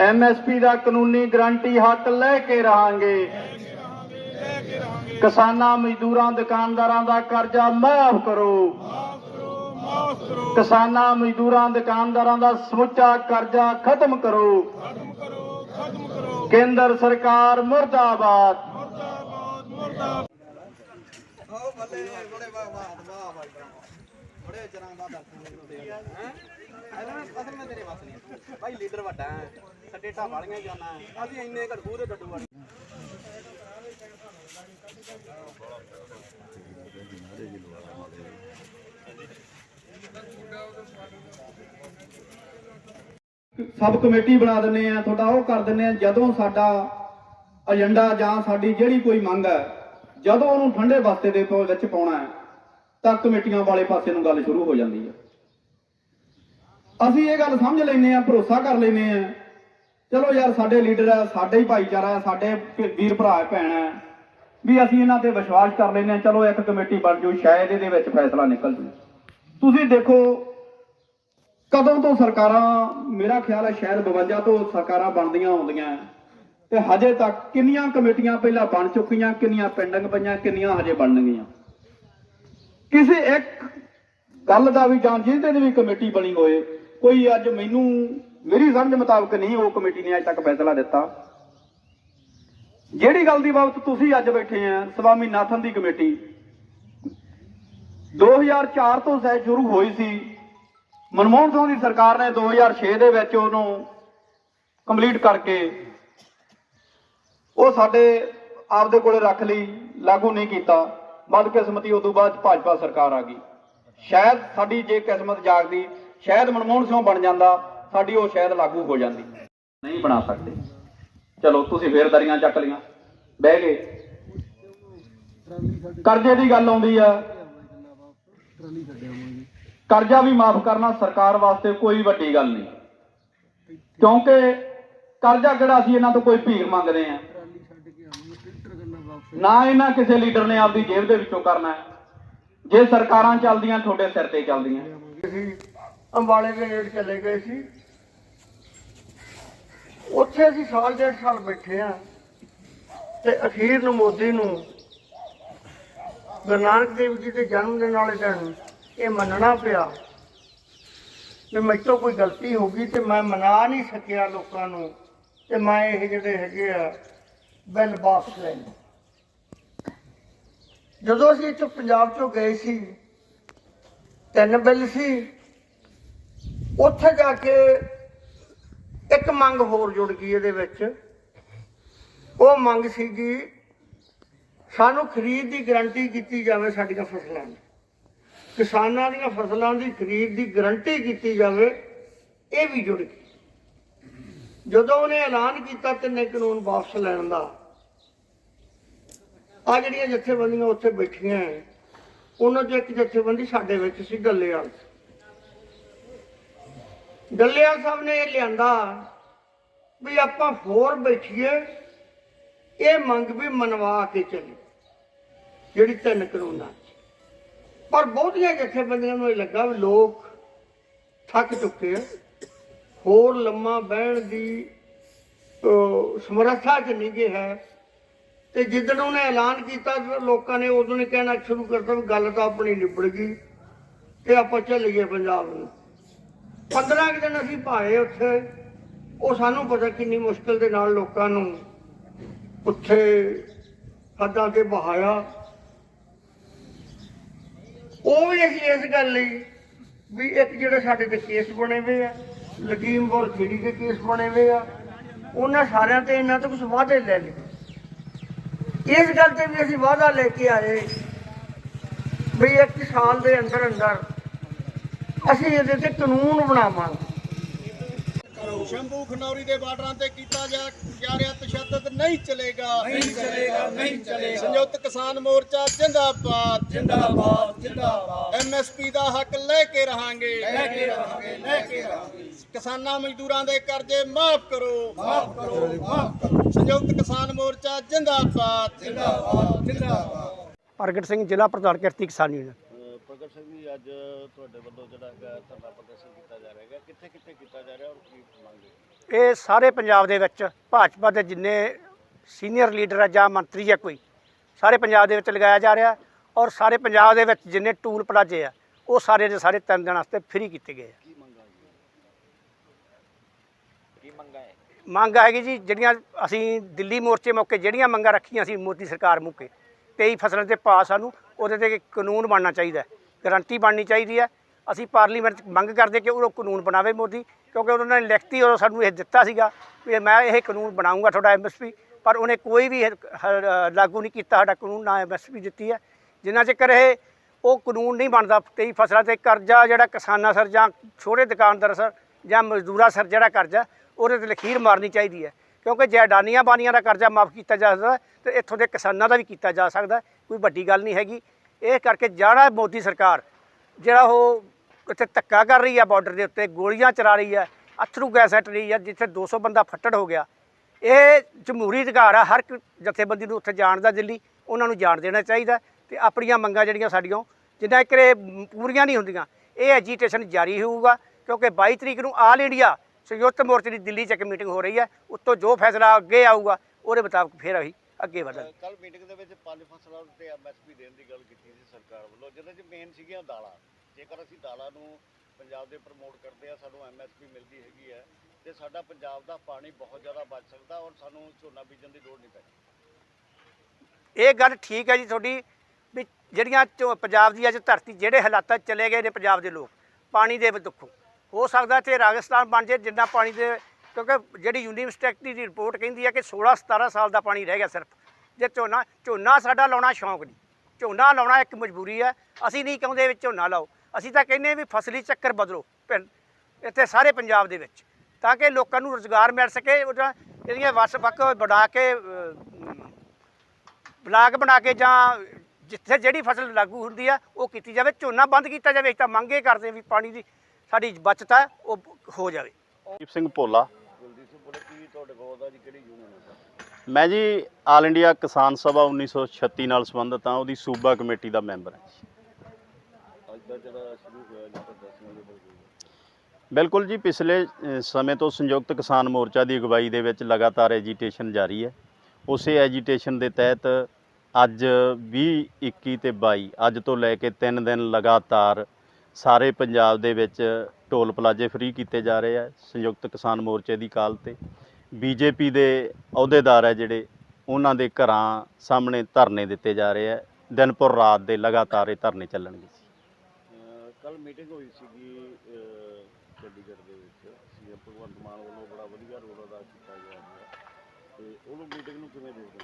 MSP ਦਾ ਕਾਨੂੰਨੀ guarantee ਹੱਕ ਲੈ ਕੇ ਰਹਾਂਗੇ। ਕਿਸਾਨਾਂ, ਮਜ਼ਦੂਰਾਂ, ਦੁਕਾਨਦਾਰਾਂ ਦਾ ਕਰਜ਼ਾ ਮਾਫ ਕਰੋ। ਕਿਸਾਨਾਂ, ਮਜ਼ਦੂਰਾਂ, ਦੁਕਾਨਦਾਰਾਂ ਦਾ ਸਮੁੱਚਾ ਕਰਜ਼ਾ ਖਤਮ ਕਰੋ। ਕੇਂਦਰ ਸਰਕਾਰ ਮੁਰਦਾਬਾਦ। ਆਓ ਬੱਲੇ, ਬੜੇ ਵਾਹ ਵਾਹ ਵਾਹ ਬੜੇ ਚਰਾਂ ਬਾਅਦ ਦਰਸ਼ਨ ਹੁੰਦੇ ਆ। ਅਸਲ ਮੈਂ ਤੇਰੇ ਵਸ ਨਹੀਂ ਭਾਈ ਲੀਡਰ ਵੱਡਾ ਸੱਡੇ ਢਾ ਵਾਲੀਆਂ ਜਾਣਾ ਅਸੀਂ ਇੰਨੇ ਘੜਕੂ ਦੇ ਡੱਡੂ ਵਾਲੀ। ਸਬ ਕਮੇਟੀ ਬਣਾ ਦਿੰਨੇ ਆ ਤੁਹਾਡਾ ਉਹ ਕਰ ਦਿੰਨੇ ਆ ਜਦੋਂ ਸਾਡਾ ਏਜੰਡਾ ਜਾਂ ਸਾਡੀ ਜਿਹੜੀ ਕੋਈ ਮੰਗ ਹੈ, ਜਦੋਂ ਉਹਨੂੰ ਠੰਡੇ ਬਸਤੇ ਦੇ ਵਿੱਚ ਪਾਉਣਾ ਹੈ, ਤਾਂ ਕਮੇਟੀਆਂ ਵਾਲੇ ਪਾਸੇ ਨੂੰ ਗੱਲ ਸ਼ੁਰੂ ਹੋ ਜਾਂਦੀ ਹੈ। ਅਸੀਂ ਇਹ ਗੱਲ ਸਮਝ ਲੈਨੇ ਆ ਭਰੋਸਾ ਕਰ ਲੈਨੇ ਆ ਚਲੋ ਯਾਰ, ਸਾਡੇ ਲੀਡਰ ਆ, ਸਾਡੇ ਹੀ ਭਾਈਚਾਰਾ ਸਾਡੇ ਵੀਰ ਭਰਾ, ਭੈਣ ਹੈ ਵੀ ਅਸੀਂ ਇਹਨਾਂ ਤੇ ਵਿਸ਼ਵਾਸ ਕਰ ਲੈਨੇ ਆ ਚਲੋ ਇੱਕ ਕਮੇਟੀ ਬਣ ਜੂ ਸ਼ਾਇਦ ਇਹਦੇ ਵਿੱਚ ਫੈਸਲਾ ਨਿਕਲ ਜੂ ਤੁਸੀਂ ਦੇਖੋ, ਕਦੋਂ ਤੋਂ ਸਰਕਾਰਾਂ, ਮੇਰਾ ਖਿਆਲ ਹੈ ਸ਼ਾਇਦ 52 ਤੋਂ ਸਰਕਾਰਾਂ ਬਣਦੀਆਂ ਆਉਂਦੀਆਂ। ਤੇ ਹਜੇ ਤੱਕ ਕਿੰਨੀਆਂ ਕਮੇਟੀਆਂ ਪਹਿਲਾਂ ਬਣ ਚੁੱਕੀਆਂ, ਕਿੰਨੀਆਂ ਪੈਂਡਿੰਗ ਪਈਆਂ, ਕਿੰਨੀਆਂ ਹਜੇ ਬਣਨਗੀਆਂ? ਕਿਸੇ ਇੱਕ ਗੱਲ ਦਾ ਵੀ ਜਾਂ ਜਿਹਦੇ ਦੀ ਵੀ ਕਮੇਟੀ ਬਣੀ ਹੋਏ ਕੋਈ ਅੱਜ ਮੈਨੂੰ, ਮੇਰੀ ਸਮਝ ਮੁਤਾਬਕ ਨਹੀਂ ਉਹ ਕਮੇਟੀ ਨੇ ਅੱਜ ਤੱਕ ਫੈਸਲਾ ਦਿੱਤਾ। ਜਿਹੜੀ ਗੱਲ ਦੀ ਬਾਬਤ ਤੁਸੀਂ ਅੱਜ ਬੈਠੇ ਆ, ਸਵਾਮੀ ਨਾਥਨ ਦੀ ਕਮੇਟੀ 2004 ਤੋਂ ਸਹਿ ਸ਼ੁਰੂ ਹੋਈ ਸੀ। ਮਨਮੋਹਨ ਸਿੰਘ ਦੀ ਸਰਕਾਰ ਨੇ 2006 ਦੇ ਵਿੱਚ ਉਹਨੂੰ ਕੰਪਲੀਟ ਕਰਕੇ ਉਹ ਸਾਡੇ ਆਪਦੇ ਕੋਲੇ ਰੱਖ ਲਈ, ਲਾਗੂ ਨਹੀਂ ਕੀਤਾ। ਬਦਕਿਸਮਤੀ ਉਦੋਂ ਬਾਅਦ ਭਾਜਪਾ ਸਰਕਾਰ ਆ ਗਈ। ਸ਼ਾਇਦ ਸਾਡੀ ਜੇ ਕਿਸਮਤ ਜਾਗਦੀ ਸ਼ਾਇਦ ਮਨਮੋਹਨ ਸਿੰਘ ਬਣ ਜਾਂਦਾ, ਸਾਡੀ ਉਹ ਸ਼ਾਇਦ ਲਾਗੂ ਹੋ ਜਾਂਦੀ। ਨਹੀਂ ਬਣਾ ਸਕਦੇ। ਚਲੋ, ਤੁਸੀਂ ਫੇਰ ਦਰੀਆਂ ਚੱਕ ਲੀਆਂ। ਬਹਿ ਗਏ। ਕਰਜ਼ੇ ਦੀ ਗੱਲ ਆਉਂਦੀ ਆ। ਕਰਜ਼ਾ ਵੀ ਮਾਫ ਕਰਨਾ ਸਰਕਾਰ ਵਾਸਤੇ ਕੋਈ ਵੱਡੀ ਗੱਲ ਨਹੀਂ। ਕਿਉਂਕਿ ਕਰਜ਼ਾ ਕਿਹੜਾ ਅਸੀਂ ਇਹਨਾਂ ਤੋਂ ਕੋਈ ਭੀਖ ਮੰਗਦੇ ਆ ਨਾ ਇਹਨਾਂ ਕਿਸੇ ਲੀਡਰ ਨੇ ਆਪਦੀ ਜੇਬ ਦੇ ਵਿੱਚੋਂ ਕਰਨਾ ਹੈ। ਜੇ ਸਰਕਾਰਾਂ ਚੱਲਦੀਆਂ, ਤੁਹਾਡੇ ਸਿਰ ਤੇ ਚੱਲਦੀਆਂ। ਅੰਬਾਲੇ ਦੇ ਨੇੜੇ ਚਲੇ ਗਏ ਸੀ। ਉੱਥੇ ਅਸੀਂ ਸਾਲ ਡੇਢ ਸਾਲ ਬੈਠੇ ਆ ਤੇ ਅਖੀਰ ਨੂੰ ਮੋਦੀ ਨੂੰ ਗੁਰੂ ਨਾਨਕ ਦੇਵ ਜੀ ਦੇ ਜਨਮ ਦਿਨ ਵਾਲੇ ਦਿਨ ਇਹ ਮੰਨਣਾ ਪਿਆ ਕਿ ਮੇਰੇ ਤੋਂ ਕੋਈ ਗਲਤੀ ਹੋ ਗਈ ਤੇ ਮੈਂ ਮਨਾ ਨਹੀਂ ਸਕਿਆ ਲੋਕਾਂ ਨੂੰ ਤੇ ਮੈਂ ਇਹ ਜਿਹੜੇ ਹੈਗੇ ਆ, ਬਿੱਲ ਵਾਪਸ ਲੈ ਲਏ। ਜਦੋਂ ਅਸੀਂ ਇੱਥੋਂ ਪੰਜਾਬ ਚੋਂ ਗਏ ਸੀ, ਤਿੰਨ ਬਿੱਲ ਸੀ ਉੱਥੇ ਜਾ ਕੇ ਇੱਕ ਮੰਗ ਹੋਰ ਜੁੜ ਗਈ ਇਹਦੇ ਵਿੱਚ। ਉਹ ਮੰਗ ਸੀਗੀ ਸਾਨੂੰ ਖਰੀਦ ਦੀ ਗਾਰੰਟੀ ਕੀਤੀ ਜਾਵੇ ਸਾਡੀਆਂ ਫਸਲਾਂ ਦੀ। ਕਿਸਾਨਾਂ ਦੀਆਂ ਫਸਲਾਂ ਦੀ ਖਰੀਦ ਦੀ ਗਾਰੰਟੀ ਕੀਤੀ ਜਾਵੇ, ਇਹ ਵੀ ਜੁੜ ਗਈ। ਜਦੋਂ ਉਹਨੇ ਐਲਾਨ ਕੀਤਾ ਤਿੰਨੇ ਕਾਨੂੰਨ ਵਾਪਸ ਲੈਣ ਦਾ ਆ ਜਿਹੜੀਆਂ ਜਥੇਬੰਦੀਆਂ ਉੱਥੇ ਬੈਠੀਆਂ, ਉਹਨਾਂ ਚੋਂ ਇੱਕ ਜਥੇਬੰਦੀ ਸਾਡੇ ਵਿੱਚ ਸੀ ਡੱਲੇਵਾਲ ਡੱਲੇਵਾਲ ਸਾਹਿਬ ਨੇ ਇਹ ਲਿਆਂਦਾ ਵੀ ਆਪਾਂ ਹੋਰ ਬੈਠੀਏ, ਇਹ ਮੰਗ ਵੀ ਮਨਵਾ ਕੇ ਚੱਲੀ, ਜਿਹੜੀ ਤਿੰਨ ਕਾਨੂੰਨਾਂ ਪਰ ਬਹੁਤੀਆਂ ਜਥੇਬੰਦੀਆਂ ਨੂੰ ਇਹ ਲੱਗਾ ਵੀ ਲੋਕ ਥੱਕ ਚੁੱਕੇ ਆ। ਹੋਰ ਲੰਮਾ ਬਹਿਣ ਦੀ ਸਮਰੱਥਾ 'ਚ ਨਹੀਂ ਗਏ ਹੈ। ਤੇ ਜਿੱਦਣ ਉਹਨੇ ਐਲਾਨ ਕੀਤਾ ਲੋਕਾਂ ਨੇ ਉਦੋਂ ਹੀ ਕਹਿਣਾ ਸ਼ੁਰੂ ਕਰਤਾ ਵੀ ਗੱਲ ਤਾਂ ਆਪਣੀ ਨਿਬੜ ਗਈ ਤੇ ਆਪਾਂ ਚੱਲੀਏ ਪੰਜਾਬ ਨੂੰ। 15 ਕੁ ਦਿਨ ਅਸੀਂ ਭਾਏ ਉੱਥੇ। ਉਹ ਸਾਨੂੰ ਪਤਾ ਕਿੰਨੀ ਮੁਸ਼ਕਲ ਦੇ ਨਾਲ ਲੋਕਾਂ ਨੂੰ ਉੱਥੇ ਹੱਦਾਂ ਤੇ ਬਹਾਇਆ। ਉਹ ਵੀ ਅਸੀਂ ਇਸ ਗੱਲ ਲਈ ਵੀ ਇੱਕ ਜਿਹੜੇ ਸਾਡੇ ਤੇ ਕੇਸ ਬਣੇ ਹੋਏ ਆ ਲਕੀਮਪੁਰ ਖੇੜੀ ਦੇ ਕੇਸ ਬਣੇ ਹੋਏ ਆ, ਉਹਨਾਂ ਸਾਰਿਆਂ ਤੇ ਇਹਨਾਂ ਤੋਂ ਕੁਝ ਵਾਅਦੇ ਲੈ ਲਏ। ਇਸ ਗੱਲ ਤੇ ਵੀ ਅਸੀਂ ਵਾਅਦਾ ਲੈ ਕੇ ਆਏ ਵੀ ਇੱਕ ਸਾਲ ਦੇ ਅੰਦਰ ਅੰਦਰ ਅਸੀਂ ਇਹਦੇ ਤੇ ਕਾਨੂੰਨ ਬਣਾਵਾਂਗੇ। ਸ਼ੰਭੂ ਖਨੌਰੀ ਦੇ ਬਾਰਡਰਾਂ ਤੇ ਕੀਤਾ ਜਾ ਜਾ ਰਿਹਾ ਤਸ਼ੱਦਦ ਨਹੀਂ ਚਲੇਗਾ। ਨਹੀਂ ਚਲੇਗਾ ਨਹੀਂ ਚਲੇਗਾ। ਸੰਯੁਕਤ ਕਿਸਾਨ ਮੋਰਚਾ ਜਿੰਦਾਬਾਦ। ਜਿੰਦਾਬਾਦ ਜਿੰਦਾਬਾਦ। ਐਮਐਸਪੀ ਦਾ ਹੱਕ ਲੈ ਕੇ ਰਹਾਂਗੇ। ਲੈ ਕੇ ਰਹਾਂਗੇ ਲੈ ਕੇ ਰਹਾਂਗੇ। ਕਿਸਾਨਾਂ ਮਜ਼ਦੂਰਾਂ ਦੇ ਕਰਜ਼ੇ ਮਾਫ ਕਰੋ। ਮਾਫ ਕਰੋ ਮਾਫ ਕਰੋ। ਸੰਯੁਕਤ ਕਿਸਾਨ ਮੋਰਚਾ ਜਿੰਦਾਬਾਦ। ਜਿੰਦਾਬਾਦ ਜਿੰਦਾਬਾਦ। ਪ੍ਰਗਟ ਸਿੰਘ ਜ਼ਿਲ੍ਹਾ ਪ੍ਰਧਾਨ ਕਿਰਤੀ ਕਿਸਾਨ ਯੂਨੀਅਨ। ਸਿੰਘ ਜੀ ਅੱਜ ਤੁਹਾਡੇ ਵੱਲੋਂ ਜਿਹੜਾ ਹੈਗਾ ਧਰਨਾ ਪ੍ਰਦਰਸ਼ਨ ਕੀਤਾ ਜਾ ਰਿਹਾ ਹੈਗਾ। ਕਿੱਥੇ ਕਿੱਥੇ ਕੀਤਾ ਜਾ ਰਿਹਾ ਔਰ ਕੀ ਮੰਗ ਹੈ? ਇਹ ਸਾਰੇ ਪੰਜਾਬ ਦੇ ਵਿੱਚ ਭਾਜਪਾ ਦੇ ਜਿੰਨੇ ਸੀਨੀਅਰ ਲੀਡਰ ਆ ਜਾਂ ਮੰਤਰੀ ਆ ਕੋਈ ਸਾਰੇ ਪੰਜਾਬ ਦੇ ਵਿੱਚ ਲਗਾਇਆ ਜਾ ਰਿਹਾ ਔਰ ਸਾਰੇ ਪੰਜਾਬ ਦੇ ਵਿੱਚ ਜਿੰਨੇ ਟੂਲ ਪਲਾਜੇ ਆ ਉਹ ਸਾਰੇ ਦੇ ਸਾਰੇ ਤਿੰਨ ਦਿਨ ਵਾਸਤੇ ਫ੍ਰੀ ਕੀਤੇ ਗਏ ਆ। ਕੀ ਮੰਗਾਂ ਕੀ ਮੰਗਾਂ ਹੈ ਮੰਗ ਹੈਗੀ ਜੀ ਜਿਹੜੀਆਂ ਅਸੀਂ ਦਿੱਲੀ ਮੋਰਚੇ ਮੌਕੇ ਜਿਹੜੀਆਂ ਮੰਗਾਂ ਰੱਖੀਆਂ ਸੀ ਮੋਦੀ ਸਰਕਾਰ ਮੌਕੇ 23 ਫਸਲਾਂ ਤੇ ਪਾ ਸਾਨੂੰ ਉਹਦੇ ਤੇ ਕਾਨੂੰਨ ਬਣਨਾ ਚਾਹੀਦਾ। ਗਰੰਟੀ ਬਣਨੀ ਚਾਹੀਦੀ ਹੈ। ਅਸੀਂ ਪਾਰਲੀਮੈਂਟ 'ਚ ਮੰਗ ਕਰਦੇ ਕਿ ਉਹ ਕਾਨੂੰਨ ਬਣਾਵੇ ਮੋਦੀ, ਕਿਉਂਕਿ ਉਹਨਾਂ ਨੇ ਲਿਖਤੀ ਉਹ ਸਾਨੂੰ ਇਹ ਦਿੱਤਾ ਸੀਗਾ ਵੀ ਮੈਂ ਇਹ ਕਾਨੂੰਨ ਬਣਾਉਂਗਾ ਤੁਹਾਡਾ ਐਮਐਸਪੀ ਪਰ ਉਹਨੇ ਕੋਈ ਵੀ ਲਾਗੂ ਨਹੀਂ ਕੀਤਾ ਸਾਡਾ ਕਾਨੂੰਨ, ਨਾ ਐਮਐਸਪੀ ਦਿੱਤੀ ਹੈ। ਜਿੰਨਾ ਚਿਰ ਇਹ, ਉਹ ਕਾਨੂੰਨ ਨਹੀਂ ਬਣਦਾ, ਕਈ ਫਸਲਾਂ ਤੇ ਕਰਜ਼ਾ ਜਿਹੜਾ ਕਿਸਾਨਾਂ ਸਰ ਜਾਂ ਛੋਟੇ ਦੁਕਾਨਦਾਰ ਸਰ ਜਾਂ ਮਜ਼ਦੂਰਾਂ ਸਰ ਜਿਹੜਾ ਕਰਜ਼ਾ, ਉਹਦੇ ਤੇ ਲਖੀਰ ਮਾਰਨੀ ਚਾਹੀਦੀ ਹੈ। ਕਿਉਂਕਿ ਜੇ ਅਡਾਨੀਆਂ ਬਾਨੀਆਂ ਦਾ ਕਰਜ਼ਾ ਮਾਫ ਕੀਤਾ ਜਾ ਸਕਦਾ ਤੇ ਇੱਥੋਂ ਦੇ ਕਿਸਾਨਾਂ ਦਾ ਵੀ ਕੀਤਾ ਜਾ ਸਕਦਾ ਕੋਈ ਵੱਡੀ ਗੱਲ ਨਹੀਂ ਹੈਗੀ। ਇਹ ਕਰਕੇ ਜਿਹੜਾ ਮੋਦੀ ਸਰਕਾਰ। ਜਿਹੜਾ ਉਹ ਇੱਥੇ ਧੱਕਾ ਕਰ ਰਹੀ ਹੈ ਬਾਰਡਰ ਦੇ ਉੱਤੇ, ਗੋਲੀਆਂ ਚਲਾ ਰਹੀ ਹੈ ਅਥਰੂ ਗੈਸ ਸੱਟ ਰਹੀ ਹੈ ਜਿੱਥੇ 200 ਬੰਦਾ ਫੱਟੜ ਹੋ ਗਿਆ। ਇਹ ਜਮਹੂਰੀ ਅਧਿਕਾਰ ਆ, ਹਰ ਇੱਕ ਜਥੇਬੰਦੀ ਨੂੰ ਉੱਥੇ ਜਾਣ ਦਾ ਦਿੱਲੀ, ਉਹਨਾਂ ਨੂੰ ਜਾਣ ਦੇਣਾ ਚਾਹੀਦਾ ਤੇ ਆਪਣੀਆਂ ਮੰਗਾਂ ਜਿਹੜੀਆਂ ਸਾਡੀਆਂ, ਜਿੰਨਾ ਇੱਕ ਇਹ ਪੂਰੀਆਂ ਨਹੀਂ ਹੁੰਦੀਆਂ, ਇਹ ਐਜੀਟੇਸ਼ਨ ਜਾਰੀ ਹੋਊਗਾ, ਕਿਉਂਕਿ 22 ਤਰੀਕ ਨੂੰ ਆਲ ਇੰਡੀਆ ਸੰਯੁਕਤ ਮੋਰਚੇ ਦੀ ਦਿੱਲੀ 'ਚ ਇੱਕ ਮੀਟਿੰਗ ਹੋ ਰਹੀ ਹੈ, ਉੱਤੋਂ ਜੋ ਫੈਸਲਾ ਅੱਗੇ ਆਊਗਾ, ਉਹਦੇ ਮੁਤਾਬਕ ਫਿਰ ਅਸੀਂ ਅੱਗੇ ਵਧਾਂਗੇ ਕੱਲ ਮੀਟਿੰਗ ਦੇ ਵਿੱਚ ਪੰਜ ਫਸਲਾਂ ਉੱਤੇ ਐਮਐਸਪੀ ਦੇਣ ਦੀ ਗੱਲ ਕੀਤੀ ਸੀ ਸਰਕਾਰ ਵੱਲੋਂ। ਜਿਹਦੇ 'ਚ ਮੇਨ ਸੀਗੀਆਂ ਦਾਲਾਂ। ਜੇਕਰ ਅਸੀਂ ਦਾਲਾਂ ਨੂੰ ਪੰਜਾਬ ਦੇ ਪ੍ਰਮੋਟ ਕਰਦੇ ਆ ਸਾਨੂੰ ਐਮਐਸਪੀ ਮਿਲਦੀ ਹੈਗੀ ਹੈ। ਤੇ ਸਾਡਾ ਪੰਜਾਬ ਦਾ ਪਾਣੀ ਬਹੁਤ ਜ਼ਿਆਦਾ ਬਚ ਸਕਦਾ ਔਰ ਸਾਨੂੰ ਝੋਨਾ ਬੀਜਣ ਦੀ ਲੋੜ ਨਹੀਂ ਪੈਣੀ। ਇਹ ਗੱਲ ਠੀਕ ਹੈ ਜੀ ਤੁਹਾਡੀ ਵੀ ਜਿਹੜੀਆਂ ਪੰਜਾਬ ਦੀ ਅੱਜ ਧਰਤੀ ਜਿਹੜੇ ਹਾਲਾਤਾਂ ਚਲੇ ਗਏ ਨੇ ਪੰਜਾਬ ਦੇ ਲੋਕ ਪਾਣੀ ਦੇ ਦੁੱਖੋਂ। ਹੋ ਸਕਦਾ ਇੱਥੇ ਰਾਜਸਥਾਨ ਬਣ ਜੇ ਜਿੰਨਾ ਪਾਣੀ ਦੇ ਕਿਉਂਕਿ ਜਿਹੜੀ ਯੂਨੀਵਰਸਿਟੀ ਦੀ ਰਿਪੋਰਟ ਕਹਿੰਦੀ ਹੈ ਕਿ 16 17 ਸਾਲ ਦਾ ਪਾਣੀ ਰਹਿ ਗਿਆ ਸਿਰਫ, ਜੇ ਝੋਨਾ ਝੋਨਾ ਸਾਡਾ ਲਾਉਣਾ ਸ਼ੌਂਕ ਨਹੀਂ। ਝੋਨਾ ਲਾਉਣਾ ਇੱਕ ਮਜਬੂਰੀ ਹੈ ਅਸੀਂ ਨਹੀਂ ਕਹਿੰਦੇ ਵੀ ਝੋਨਾ ਲਾਓ। ਅਸੀਂ ਤਾਂ ਕਹਿੰਦੇ ਵੀ ਫਸਲੀ ਚੱਕਰ ਬਦਲੋ ਪਿੰਡ, ਇੱਥੇ ਸਾਰੇ ਪੰਜਾਬ ਦੇ ਵਿੱਚ, ਤਾਂ ਕਿ ਲੋਕਾਂ ਨੂੰ ਰੋਜ਼ਗਾਰ ਮਿਲ ਸਕੇ ਉਹਦਾ ਜਿਹੜੀਆਂ ਵਸ ਵੱਕ ਬਣਾ ਕੇ ਬਲਾਕ ਬਣਾ ਕੇ ਜਾਂ ਜਿੱਥੇ ਜਿਹੜੀ ਫਸਲ ਲਾਗੂ ਹੁੰਦੀ ਆ, ਉਹ ਕੀਤੀ ਜਾਵੇ, ਝੋਨਾ ਬੰਦ ਕੀਤਾ ਜਾਵੇ, ਅਸੀਂ ਤਾਂ ਮੰਗੇ ਕਰਦੇ ਵੀ ਪਾਣੀ ਦੀ ਸਾਡੀ ਬਚਤ ਹੈ ਉਹ ਹੋ ਜਾਵੇ। ਦੀਪ ਸਿੰਘ ਭੋਲਾ ਜੀ ਕਿਹੜੀ ਯੂਨੀਅਨ ਹੈ ਮੈਂ ਜੀ ਆਲ ਇੰਡੀਆ ਕਿਸਾਨ ਸਭਾ 1936 ਨਾਲ ਸੰਬੰਧਿਤ ਹਾਂ ਉਹਦੀ ਸੂਬਾ ਕਮੇਟੀ ਦਾ ਮੈਂਬਰ ਹਾਂ ਜੀ। ਅੱਜ ਦਾ ਜਿਹੜਾ ਸ਼ੁਰੂ ਹੋਇਆ ਜੀ ਪ੍ਰਦਰਸ਼ਨ ਦੇ ਵਿੱਚ ਬਿਲਕੁਲ ਜੀ ਪਿਛਲੇ ਅ, ਸਮੇਂ ਤੋਂ ਸੰਯੁਕਤ ਕਿਸਾਨ ਮੋਰਚਾ ਦੀ ਅਗਵਾਈ ਦੇ ਵਿੱਚ ਲਗਾਤਾਰ ਐਜੀਟੇਸ਼ਨ ਜਾਰੀ ਹੈ। ਉਸੇ ਐਜੀਟੇਸ਼ਨ ਦੇ ਤਹਿਤ ਅੱਜ 20 21 ਤੇ 22 ਅੱਜ ਤੋਂ ਲੈ ਕੇ 3 ਦਿਨ ਲਗਾਤਾਰ ਸਾਰੇ ਪੰਜਾਬ ਦੇ ਵਿੱਚ ਟੋਲ ਪਲਾਜ਼ੇ ਫ੍ਰੀ ਕੀਤੇ ਜਾ ਰਹੇ ਆ ਸੰਯੁਕਤ ਕਿਸਾਨ ਮੋਰਚੇ ਦੀ ਕਾਲ ਤੇ। ਬੀਜੇਪੀ ਦੇ ਅਹੁਦੇਦਾਰ ਹੈ ਜਿਹੜੇ ਉਹਨਾਂ ਦੇ ਘਰਾਂ ਸਾਹਮਣੇ ਧਰਨੇ ਦਿੱਤੇ ਜਾ ਰਹੇ ਆ ਦਿਨ ਪਰ ਰਾਤ ਦੇ ਲਗਾਤਾਰ ਇਹ ਧਰਨੇ ਚੱਲਣਗੇ। ਕੱਲ ਮੀਟਿੰਗ ਹੋਈ ਸੀਗੀ ਚੰਡੀਗੜ੍ਹ ਦੇ ਵਿੱਚ। ਸੀਐਮ ਭਗਵੰਤ ਮਾਨ ਵੱਲੋਂ ਬੜਾ ਵਧੀਆ ਰੋਲ ਅਦਾ ਕੀਤਾ ਗਿਆ ਤੇ ਉਹਨੂੰ ਮੀਟਿੰਗ ਨੂੰ ਕਿਵੇਂ ਦੇਖਦੇ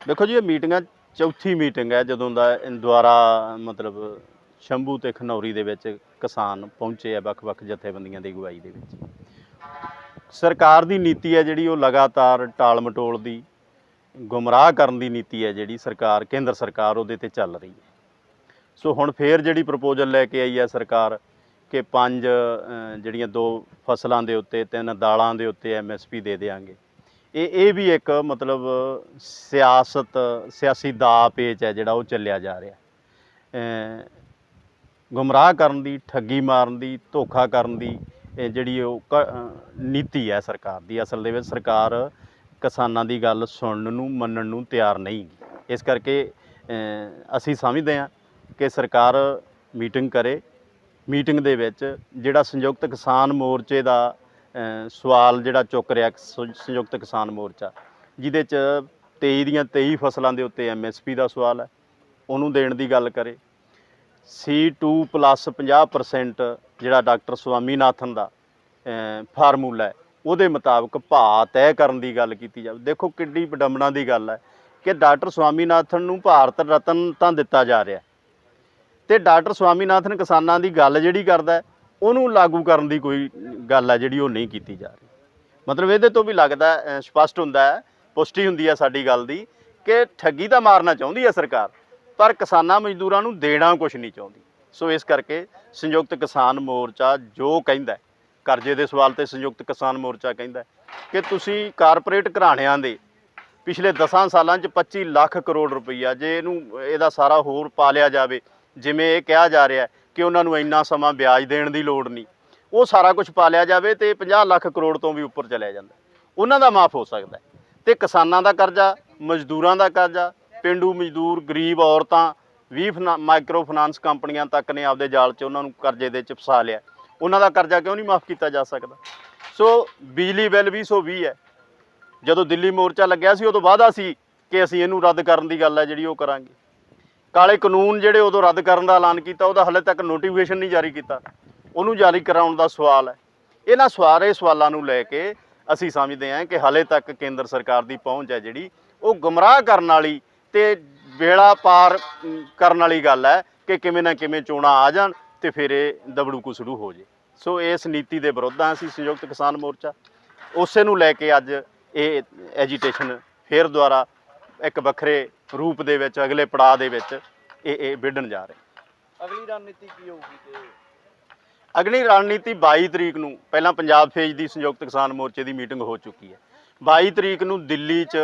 ਦੇਖੋ ਜੀ ਇਹ ਮੀਟਿੰਗਾਂ ਚੌਥੀ ਮੀਟਿੰਗ ਹੈ ਜਦੋਂ ਦਾ ਦੁਆਰਾ ਮਤਲਬ ਸ਼ੰਭੂ ਤੇ ਖਨੌਰੀ ਦੇ ਵਿੱਚ ਕਿਸਾਨ ਪਹੁੰਚੇ ਆ ਵੱਖ-ਵੱਖ ਜਥੇਬੰਦੀਆਂ ਦੀ ਅਗਵਾਈ ਦੇ ਵਿੱਚ। ਸਰਕਾਰ ਦੀ ਨੀਤੀ ਹੈ ਜਿਹੜੀ ਉਹ ਲਗਾਤਾਰ ਟਾਲ ਮਟੋਲ ਦੀ, ਗੁੰਮਰਾਹ ਕਰਨ ਦੀ ਨੀਤੀ ਹੈ ਜਿਹੜੀ ਸਰਕਾਰ, ਕੇਂਦਰ ਸਰਕਾਰ ਉਹਦੇ ਤੇ ਚੱਲ ਰਹੀ ਹੈ। ਸੋ ਹੁਣ ਫੇਰ ਜਿਹੜੀ ਪ੍ਰਪੋਜ਼ਲ ਲੈ ਕੇ ਆਈ ਹੈ ਸਰਕਾਰ ਕਿ ਪੰਜ ਜਿਹੜੀਆਂ ਦੋ ਫਸਲਾਂ ਦੇ ਉੱਤੇ, ਤਿੰਨ ਦਾਲਾਂ ਦੇ ਉੱਤੇ ਐਮਐਸਪੀ ਦੇ ਦੇਾਂਗੇ ਇਹ ਇਹ ਵੀ ਇੱਕ ਮਤਲਬ ਸਿਆਸਤ, ਸਿਆਸੀ ਦਾ ਪੇਚ ਹੈ ਜਿਹੜਾ ਉਹ ਚੱਲਿਆ ਜਾ ਰਿਹਾ। ਗੁੰਮਰਾਹ ਕਰਨ ਦੀ, ਠੱਗੀ ਮਾਰਨ ਦੀ, ਧੋਖਾ ਕਰਨ ਦੀ ਜਿਹੜੀ ਉਹ ਕ- ਨੀਤੀ ਹੈ ਸਰਕਾਰ ਦੀ, ਅਸਲ ਦੇ ਵਿੱਚ ਸਰਕਾਰ ਕਿਸਾਨਾਂ ਦੀ ਗੱਲ ਸੁਣਨ ਨੂੰ, ਮੰਨਣ ਨੂੰ ਤਿਆਰ ਨਹੀਂ ਇਸ ਕਰਕੇ ਅਸੀਂ ਸਮਝਦੇ ਹਾਂ ਕਿ ਸਰਕਾਰ ਮੀਟਿੰਗ ਕਰੇ। ਮੀਟਿੰਗ ਦੇ ਵਿੱਚ ਜਿਹੜਾ ਸੰਯੁਕਤ ਕਿਸਾਨ ਮੋਰਚੇ ਦਾ ਸਵਾਲ ਜਿਹੜਾ ਚੁੱਕ ਰਿਹਾ ਸੰਯੁਕਤ ਕਿਸਾਨ ਮੋਰਚਾ, ਜਿਹਦੇ ਚ 23 ਦੀਆਂ 23 ਫਸਲਾਂ ਦੇ ਉੱਤੇ ਐਮਐਸਪੀ ਦਾ ਸਵਾਲ ਹੈ, ਉਹਨੂੰ ਦੇਣ ਦੀ ਗੱਲ ਕਰੇ। C2 ਪਲੱਸ 50% ਜਿਹੜਾ ਡਾਕਟਰ ਸਵਾਮੀਨਾਥਨ ਦਾ ਫਾਰਮੂਲਾ ਹੈ ਉਹਦੇ ਮੁਤਾਬਕ ਭਾਅ ਤੈਅ ਕਰਨ ਦੀ ਗੱਲ ਕੀਤੀ ਜਾਵੇ। ਦੇਖੋ ਕਿੱਡੀ ਵਿਡੰਬਣਾ ਦੀ ਗੱਲ ਹੈ ਕਿ ਡਾਕਟਰ ਸਵਾਮੀਨਾਥਨ ਨੂੰ ਭਾਰਤ ਰਤਨ ਤਾਂ ਦਿੱਤਾ ਜਾ ਰਿਹਾ ਤੇ ਡਾਕਟਰ ਸਵਾਮੀਨਾਥਨ ਕਿਸਾਨਾਂ ਦੀ ਗੱਲ ਜਿਹੜੀ ਕਰਦਾ ਉਹਨੂੰ ਲਾਗੂ ਕਰਨ ਦੀ ਕੋਈ ਗੱਲ ਹੈ ਜਿਹੜੀ ਉਹ ਨਹੀਂ ਕੀਤੀ ਜਾ ਰਹੀ। ਮਤਲਬ ਇਹਦੇ ਤੋਂ ਵੀ ਲੱਗਦਾ ਹੈ, ਸਪਸ਼ਟ ਹੁੰਦਾ ਹੈ ਪੁਸ਼ਟੀ ਹੁੰਦੀ ਹੈ ਸਾਡੀ ਗੱਲ ਦੀ ਕਿ ਠੱਗੀ ਤਾਂ ਮਾਰਨਾ ਚਾਹੁੰਦੀ ਹੈ ਸਰਕਾਰ ਪਰ ਕਿਸਾਨਾਂ ਮਜ਼ਦੂਰਾਂ ਨੂੰ ਦੇਣਾ ਕੁਝ ਨਹੀਂ ਚਾਹੁੰਦੀ। ਸੋ ਇਸ ਕਰਕੇ ਸੰਯੁਕਤ ਕਿਸਾਨ ਮੋਰਚਾ ਜੋ ਕਹਿੰਦਾ ਕਰਜ਼ੇ ਦੇ ਸਵਾਲ ਤੇ ਸੰਯੁਕਤ ਕਿਸਾਨ ਮੋਰਚਾ ਕਹਿੰਦਾ ਕਿ ਤੁਸੀਂ ਕਾਰਪੋਰੇਟ ਘਰਾਣਿਆਂ ਦੇ ਪਿਛਲੇ 10 ਸਾਲਾਂ 'ਚ 25 ਲੱਖ ਕਰੋੜ ਰੁਪਈਆ ਜੇ ਇਹਨੂੰ, ਇਹਦਾ ਸਾਰਾ ਹੋਰ ਪਾ ਲਿਆ ਜਾਵੇ, ਜਿਵੇਂ ਇਹ ਕਿਹਾ ਜਾ ਰਿਹਾ ਕਿ ਉਹਨਾਂ ਨੂੰ ਇੰਨਾ ਸਮਾਂ ਵਿਆਜ ਦੇਣ ਦੀ ਲੋੜ ਨਹੀਂ, ਉਹ ਸਾਰਾ ਕੁਝ ਪਾ ਲਿਆ ਜਾਵੇ ਤੇ 50 ਲੱਖ ਕਰੋੜ ਤੋਂ ਵੀ ਉੱਪਰ ਚਲਿਆ ਜਾਂਦਾ ਉਹਨਾਂ ਦਾ ਮਾਫ ਹੋ ਸਕਦਾ ਹੈ। ਤੇ ਕਿਸਾਨਾਂ ਦਾ ਕਰਜ਼ਾ, ਮਜ਼ਦੂਰਾਂ ਦਾ ਕਰਜ਼ਾ, ਪਿੰਡੂ ਮਜ਼ਦੂਰ, ਗਰੀਬ ਔਰਤਾਂ 20 ਫਨਾ- ਮਾਈਕਰੋ ਫਾਈਨਾਂਸ ਕੰਪਨੀਆਂ ਤੱਕ ਨੇ ਆਪਦੇ ਜਾਲ 'ਚ ਉਹਨਾਂ ਨੂੰ ਕਰਜ਼ੇ ਦੇ 'ਚ ਫਸਾ ਲਿਆ। ਉਹਨਾਂ ਦਾ ਕਰਜ਼ਾ ਕਿਉਂ ਨਹੀਂ ਮਾਫ ਕੀਤਾ ਜਾ ਸਕਦਾ? ਸੋ ਬਿਜਲੀ ਬਿੱਲ 2020 ਹੈ। ਜਦੋਂ ਦਿੱਲੀ ਮੋਰਚਾ ਲੱਗਿਆ ਸੀ, ਉਦੋਂ ਵਾਅਦਾ ਸੀ ਕਿ ਅਸੀਂ ਇਹਨੂੰ ਰੱਦ ਕਰਨ ਦੀ ਗੱਲ ਹੈ ਜਿਹੜੀ ਉਹ ਕਰਾਂਗੇ। ਕਾਲੇ ਕਾਨੂੰਨ ਜਿਹੜੇ ਉਦੋਂ ਰੱਦ ਕਰਨ ਦਾ ਐਲਾਨ ਕੀਤਾ, ਉਹਦਾ ਹਲੇ ਤੱਕ ਨੋਟੀਫਿਕੇਸ਼ਨ ਨਹੀਂ ਜਾਰੀ ਕੀਤਾ। ਉਹਨੂੰ ਜਾਰੀ ਕਰਾਉਣ ਦਾ ਸਵਾਲ ਹੈ। ਇਹਨਾਂ ਸਾਰੇ ਸਵਾਲਾਂ ਨੂੰ ਲੈ ਕੇ ਅਸੀਂ ਸਮਝਦੇ ਹਾਂ ਕਿ ਹਲੇ ਤੱਕ ਕੇਂਦਰ ਸਰਕਾਰ ਦੀ ਪਹੁੰਚ ਹੈ ਜਿਹੜੀ, ਉਹ ਗੁੰਮਰਾਹ ਕਰਨ ਵਾਲੀ ਤੇ ਵੇਲਾ ਪਾਰ ਕਰਨ ਵਾਲੀ ਗੱਲ ਹੈ ਕਿ ਕਿਵੇਂ ਨਾ ਕਿਵੇਂ ਚੋਣਾਂ ਆ ਜਾਣ ਤੇ ਫਿਰ ਇਹ ਦਬੜੂ ਕੁਸੜੂ ਹੋ ਜੇ। ਸੋ ਇਸ ਨੀਤੀ ਦੇ ਵਿਰੁੱਧ ਹਾਂ ਅਸੀਂ ਸੰਯੁਕਤ ਕਿਸਾਨ ਮੋਰਚਾ। ਉਸੇ ਨੂੰ ਲੈ ਕੇ ਅੱਜ ਇਹ ਐਜੀਟੇਸ਼ਨ ਫਿਰ ਦੁਆਰਾ ਇੱਕ ਵੱਖਰੇ ਰੂਪ ਦੇ ਵਿੱਚ ਅਗਲੇ ਪੜਾਅ ਦੇ ਵਿੱਚ ਇਹ ਇਹ ਵਿੱਢਣ ਜਾ ਰਹੇ। ਅਗਲੀ ਰਣਨੀਤੀ ਕੀ ਹੋਊਗੀ ਤੇ? ਅਗਲੀ ਰਣਨੀਤੀ 22 ਤਰੀਕ ਨੂੰ ਪਹਿਲਾਂ ਪੰਜਾਬ ਫੇਜ ਦੀ ਸੰਯੁਕਤ ਕਿਸਾਨ ਮੋਰਚੇ ਦੀ ਮੀਟਿੰਗ ਹੋ ਚੁੱਕੀ ਹੈ। 22 ਤਰੀਕ ਨੂੰ ਦਿੱਲੀ 'ਚ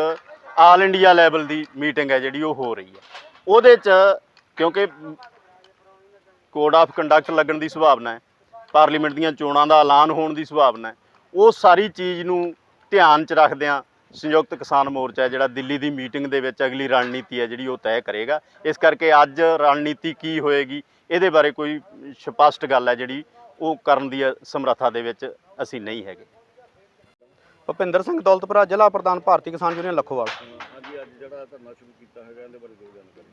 ਆਲ ਇੰਡੀਆ ਲੈਵਲ ਦੀ ਮੀਟਿੰਗ ਹੈ ਜਿਹੜੀ ਉਹ ਹੋ ਰਹੀ ਹੈ। ਉਹਦੇ 'ਚ ਕਿਉਂਕਿ ਕੋਡ ਆਫ ਕੰਡਕਟ ਲੱਗਣ ਦੀ ਸੰਭਾਵਨਾ ਹੈ, ਪਾਰਲੀਮੈਂਟ ਦੀਆਂ ਚੋਣਾਂ ਦਾ ਐਲਾਨ ਹੋਣ ਦੀ ਸੰਭਾਵਨਾ ਹੈ, ਉਹ ਸਾਰੀ ਚੀਜ਼ ਨੂੰ ਧਿਆਨ 'ਚ ਰੱਖਦਿਆਂ ਸੰਯੁਕਤ ਕਿਸਾਨ ਮੋਰਚਾ ਜਿਹੜਾ ਦਿੱਲੀ ਦੀ ਮੀਟਿੰਗ ਦੇ ਵਿੱਚ ਅਗਲੀ ਰਣਨੀਤੀ ਹੈ ਜਿਹੜੀ ਉਹ ਤੈਅ ਕਰੇਗਾ। ਇਸ ਕਰਕੇ ਅੱਜ ਰਣਨੀਤੀ ਕੀ ਹੋਏਗੀ, ਇਹਦੇ ਬਾਰੇ ਕੋਈ ਸਪਸ਼ਟ ਗੱਲ ਹੈ ਜਿਹੜੀ ਉਹ ਕਰਨ ਦੀ ਸਮਰੱਥਾ ਦੇ ਵਿੱਚ ਅਸੀਂ ਨਹੀਂ ਹੈਗੇ। ਭੁਪਿੰਦਰ ਸਿੰਘ ਦੌਲਤਪੁਰਾ ਜ਼ਿਲ੍ਹਾ ਪ੍ਰਧਾਨ ਭਾਰਤੀ ਕਿਸਾਨ ਯੂਨੀਅਨ ਲੱਖੋਵਾਲ। ਹਾਂਜੀ ਅੱਜ ਜਿਹੜਾ ਧਰਨਾ ਸ਼ੁਰੂ ਕੀਤਾ ਹੈਗਾ ਇਹਦੇ ਬਾਰੇ ਦਿਓ ਜਾਣਕਾਰੀ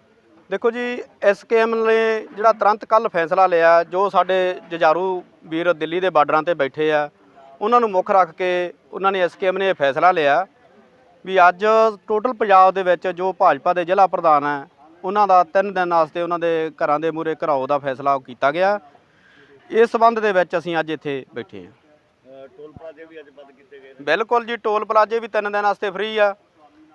ਦੇਖੋ ਜੀ ਐਸਕੇਐਮ ਨੇ ਜਿਹੜਾ ਤੁਰੰਤ ਕੱਲ ਫੈਸਲਾ ਲਿਆ ਜੋ ਸਾਡੇ ਜਜਾਰੂ ਵੀਰ ਦਿੱਲੀ ਦੇ ਬਾਰਡਰਾਂ ਤੇ ਬੈਠੇ ਆ ਉਹਨਾਂ ਨੂੰ ਮੁੱਖ ਰੱਖ ਕੇ ਉਹਨਾਂ ਨੇ ਐਸਕੇਐਮ ਨੇ ਇਹ ਫੈਸਲਾ ਲਿਆ ਵੀ ਅੱਜ ਟੋਟਲ ਪੰਜਾਬ ਦੇ ਵਿੱਚ ਜੋ ਭਾਜਪਾ ਦੇ ਜ਼ਿਲ੍ਹਾ ਪ੍ਰਧਾਨ ਹੈ ਉਹਨਾਂ ਦਾ ਤਿੰਨ ਦਿਨ ਵਾਸਤੇ ਉਹਨਾਂ ਦੇ ਘਰਾਂ ਦੇ ਮੂਹਰੇ ਘਰਾਓ ਦਾ ਫੈਸਲਾ ਕੀਤਾ ਗਿਆ। ਇਸ ਸਬੰਧ ਦੇ ਵਿੱਚ ਅਸੀਂ ਅੱਜ ਇੱਥੇ ਬੈਠੇ ਹਾਂ। ਟੋਲ ਪਲਾਜ਼ੇ ਵੀ ਅੱਜ ਬੰਦ ਕੀਤੇ ਗਏ ਨੇ। ਬਿਲਕੁਲ ਜੀ ਟੋਲ ਪਲਾਜ਼ੇ ਵੀ ਤਿੰਨ ਦਿਨ ਵਾਸਤੇ ਫ੍ਰੀ ਆ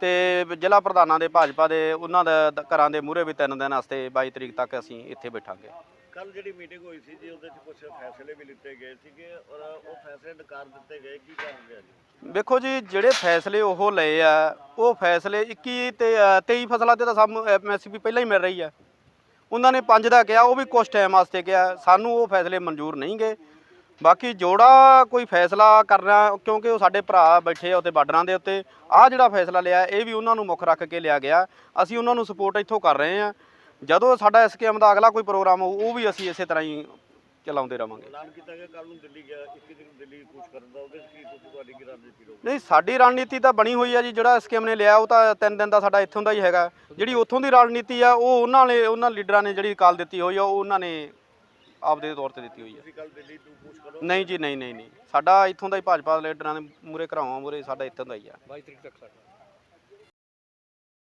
ਤੇ ਜ਼ਿਲ੍ਹਾ ਪ੍ਰਧਾਨਾਂ ਦੇ ਭਾਜਪਾ ਦੇ ਉਹਨਾਂ ਦੇ ਘਰਾਂ ਦੇ ਮੂਹਰੇ ਵੀ ਤਿੰਨ ਦਿਨ ਵਾਸਤੇ 22 ਤਰੀਕ ਤੱਕ ਅਸੀਂ ਇੱਥੇ ਬੈਠਾਂਗੇ। ਕੱਲ ਜਿਹੜੀ ਮੀਟਿੰਗ ਹੋਈ ਸੀ ਜੀ ਉਹਦੇ 'ਚ ਕੁਝ ਫੈਸਲੇ ਵੀ ਲਿੱਤੇ ਗਏ ਸੀਗੇ ਔਰ ਉਹ ਫੈਸਲੇ ਨਕਾਰ ਦਿੱਤੇ ਗਏ ਕੀ ਕਾਰਨ ਰਿਹਾ ਜੀ? ਵੇਖੋ ਜੀ ਜਿਹੜੇ ਫੈਸਲੇ ਉਹ ਲਏ ਆ ਉਹ ਫੈਸਲੇ 21 ਤੇ ਅ, 23 ਫਸਲਾਂ ਤੇ ਤਾਂ ਸਾਨੂੰ ਐਮਐਸਪੀ ਪਹਿਲਾਂ ਹੀ ਮਿਲ ਰਹੀ ਆ। ਉਹਨਾਂ ਨੇ ਪੰਜ ਦਾ ਕਿਹਾ ਉਹ ਵੀ ਕੁਝ ਟਾਈਮ ਵਾਸਤੇ ਕਿਹਾ ਸਾਨੂੰ ਉਹ ਫੈਸਲੇ ਮਨਜ਼ੂਰ ਨਹੀਂ ਗਏ। ਬਾਕੀ ਜੋੜਾ ਕੋਈ ਫੈਸਲਾ ਕਰਨਾ ਕਿਉਂਕਿ ਉਹ ਸਾਡੇ ਭਰਾ ਬੈਠੇ ਆ ਉੱਤੇ ਬਾਰਡਰਾਂ ਦੇ ਉੱਤੇ ਆਹ ਜਿਹੜਾ ਫੈਸਲਾ ਲਿਆ ਇਹ ਵੀ ਉਹਨਾਂ ਨੂੰ ਮੁੱਖ ਰੱਖ ਕੇ ਲਿਆ ਗਿਆ। ਅਸੀਂ ਉਹਨਾਂ ਨੂੰ ਸਪੋਰਟ ਇੱਥੋਂ ਕਰ ਰਹੇ ਆ ਜਦੋਂ ਸਾਡਾ ਐਸਕੇਐਮ ਦਾ ਅਗਲਾ ਕੋਈ ਪ੍ਰੋਗਰਾਮ ਹੋਊ ਉਹ ਵੀ ਅਸੀਂ ਇਸੇ ਤਰ੍ਹਾਂ ਹੀ ਚਲਾਉਂਦੇ ਰਵਾਂਗੇ। ਐਲਾਨ ਕੀਤਾ ਗਿਆ ਕੱਲ ਨੂੰ ਦਿੱਲੀ ਗਿਆ 21 ਦਿਨ ਦਿੱਲੀ ਕੂਚ ਕਰਨ ਦਾ ਉਹਦੇ 'ਚ ਕੀ ਤੁਸੀਂ ਤੁਹਾਡੀ ਕੀ ਰਣਨੀਤੀ ਰਹੂਗੀ ਨਹੀਂ ਸਾਡੀ ਰਣਨੀਤੀ ਤਾਂ ਬਣੀ ਹੋਈ ਆ ਜੀ ਜਿਹੜਾ ਸਕੀਮ ਨੇ ਲਿਆ ਉਹ ਤਾਂ ਤਿੰਨ ਦਿਨ ਦਾ ਸਾਡਾ ਇੱਥੋਂ ਦਾ ਹੀ ਹੈਗਾ। ਜਿਹੜੀ ਉੱਥੋਂ ਦੀ ਰਣਨੀਤੀ ਆ ਉਹ ਉਹਨਾਂ ਨੇ ਉਹਨਾਂ ਲੀਡਰਾਂ ਨੇ ਜਿਹੜੀ ਕਾਲ ਦਿੱਤੀ ਹੋਈ ਆ ਉਹ ਉਹਨਾਂ ਨੇ ਆਪਦੇ ਤੌਰ ਤੇ ਦਿੱਤੀ ਹੋਈ ਦਿੱਲੀ ਤੋਂ ਕਰੋ। ਨਹੀਂ ਜੀ ਨਹੀਂ ਨਹੀਂ ਨਹੀਂ। ਸਾਡਾ ਇੱਥੋਂ ਦਾ ਹੀ ਭਾਜਪਾ ਲੀਡਰਾਂ ਦੇ ਮੂਰੇ ਘਰਾਵਾਂ ਮੂਰੇ ਸਾਡਾ ਇੱਥੋਂ ਦਾ ਹੀ ਆ। 22 ਤਰੀਕ ਤੱਕ ਸਾਡਾ।